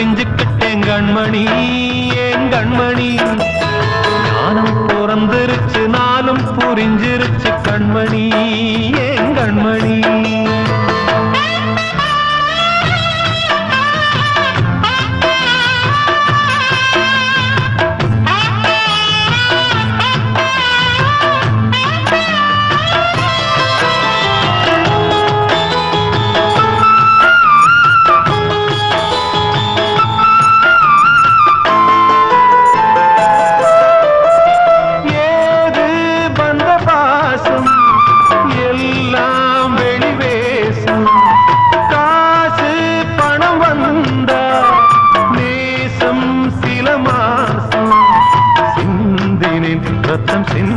புரிஞ்சுக்கிட்டேன் கண்மணி ஏன் கண்மணி? ஞானம் பிறந்திருச்சு நாளும் புரிஞ்சிருச்சு.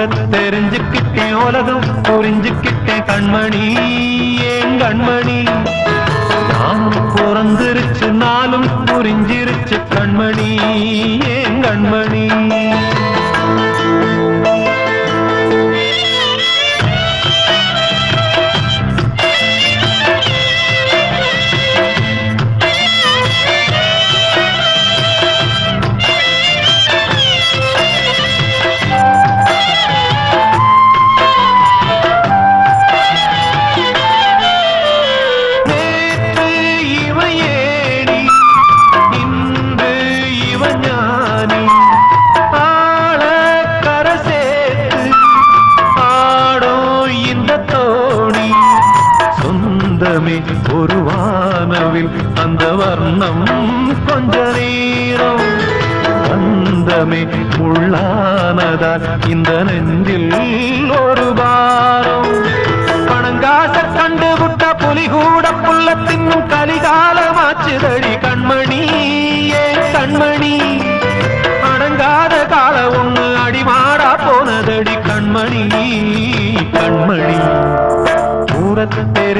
ஊர தெரிஞ்சுக்கிட்டேன் உலகம் புரிஞ்சுக்கிட்டேன் கண்மணி. ஏன் கண்மணி? நானும் பிறந்திருச்சு நாளும் புரிஞ்சிருச்சு கண்மணி. ஏன் கண்மணி? ஒரு வானவில் அந்த வர்ணம் கொஞ்ச நேரம். அந்தமே முள்ளானதால் இந்த நெஞ்சில் ஒரு பாரம். பணங்காச கண்டு விட்ட புலி கூட புல்ல தின்னும் கலிகாலமாச்சுதடி கண்மணி ஏ கண்மணி. அடங்காத கால ஒண்ணு அடிமாடா போனதடி கண்மணி கண்மணி. தூரத்தெரு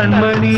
கண்மணி